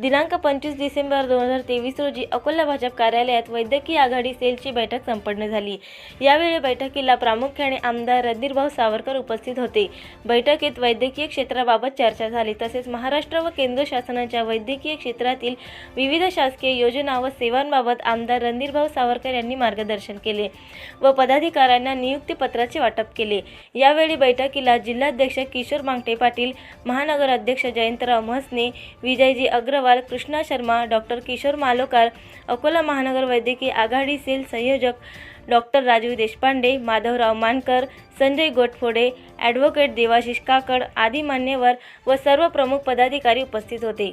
दिनांक पंचवीस डिसेंबर दोन हजार तेवीस रोजी अकोला भाजप कार्यालयात वैद्यकीय आघाडी सेलची बैठक संपन्न झाली. यावेळी बैठकीला प्रामुख्याने आमदार रणधीरभाऊ सावरकर उपस्थित होते. बैठकीत वैद्यकीय क्षेत्राबाबत चर्चा झाली. तसेच महाराष्ट्र व केंद्र शासनाच्या वैद्यकीय क्षेत्रातील विविध शासकीय योजना व सेवांबाबत आमदार रणधीरभाऊ सावरकर यांनी मार्गदर्शन केले व पदाधिकाऱ्यांना नियुक्तीपत्राचे वाटप केले. यावेळी बैठकीला जिल्हाध्यक्ष किशोर मांगटे पाटील महानगर अध्यक्ष जयंतराव म्हसने विजयजी अग्रवाल कृष्णा शर्मा डॉक्टर किशोर मालोकार अकोला महानगर वैद्यकीय आघाडी सेल संयोजक डॉक्टर राजीव देशपांडे माधवराव मानकर संजय गोटफोडे ॲडव्होकेट देवाशिष काकड आदी मान्यवर व सर्व प्रमुख पदाधिकारी उपस्थित होते.